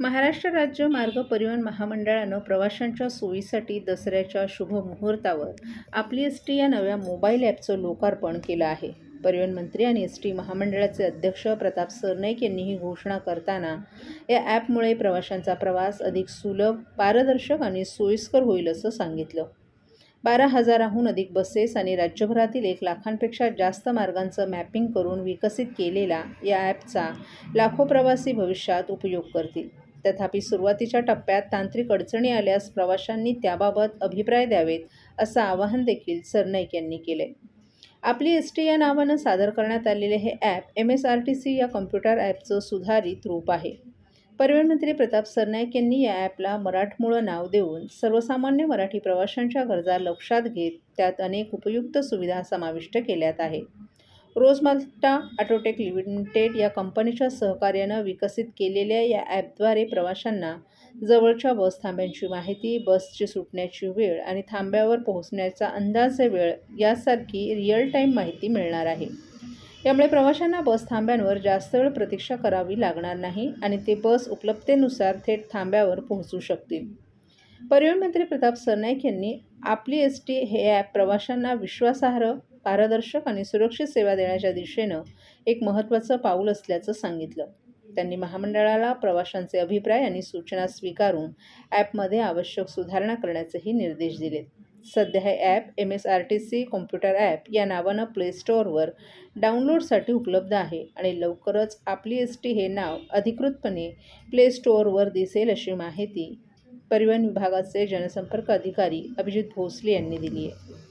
महाराष्ट्र राज्य मार्ग परिवहन महामंडळानं प्रवाशांच्या सोयीसाठी दसऱ्याच्या शुभ मुहूर्तावर आपली एस टी या नव्या मोबाईल ॲपचं लोकार्पण केलं आहे. परिवहन मंत्री आणि एस टी महामंडळाचे अध्यक्ष प्रताप सरनाईक यांनी ही घोषणा करताना या ॲपमुळे प्रवाशांचा प्रवास अधिक सुलभ पारदर्शक आणि सोयीस्कर होईल असं सांगितलं. बारा हजाराहून अधिक बसेस आणि राज्यभरातील एक लाखांपेक्षा जास्त मार्गांचं मॅपिंग करून विकसित केलेला या ॲपचा लाखो प्रवासी भविष्यात उपयोग करतील. तथापि सुरुवातीच्या टप्प्यात तांत्रिक अडचणी आल्यास प्रवाशांनी त्याबाबत अभिप्राय द्यावेत असं आवाहन देखील सरनाईक यांनी केले आपली एस टी या नावानं सादर करण्यात आलेले हे app M S R T C या कम्प्युटर ॲपचं सुधारित रूप आहे. परिवहन मंत्री प्रताप सरनाईक यांनी या ॲपला मराठमोळं नाव देऊन सर्वसामान्य मराठी प्रवाशांच्या गरजा लक्षात घेत त्यात अनेक उपयुक्त सुविधा समाविष्ट केल्यात आहे. रोजमाल्टा ऑटोटेक लिमिटेड या कंपनीच्या सहकार्यानं विकसित केलेल्या या ॲपद्वारे प्रवाशांना जवळच्या बस थांब्यांची माहिती बसची सुटण्याची वेळ आणि थांब्यावर पोहोचण्याचा अंदाजे वेळ यासारखी रिअल टाईम माहिती मिळणार आहे. यामुळे प्रवाशांना बस थांब्यांवर जास्त वेळ प्रतीक्षा करावी लागणार नाही आणि ते बस उपलब्धतेनुसार थेट थांब्यावर पोहोचू शकतील. परिवहन मंत्री प्रताप सरनाईक यांनी आपली एस टी हे ॲप प्रवाशांना विश्वासार्ह पारदर्शक आणि सुरक्षित सेवा देण्याच्या दिशेनं एक महत्त्वाचं पाऊल असल्याचं सांगितलं. त्यांनी महामंडळाला प्रवाशांचे अभिप्राय आणि सूचना स्वीकारून ॲपमध्ये आवश्यक सुधारणा करण्याचेही निर्देश दिलेत. सध्या हे app M S R T C computer app या नावानं प्ले स्टोअरवर डाउनलोडसाठी उपलब्ध आहे आणि लवकरच आपली एस टी हे नाव अधिकृतपणे प्ले स्टोअरवर दिसेल अशी माहिती परिवहन विभागाचे जनसंपर्क अधिकारी अभिजित भोसले यांनी दिली आहे.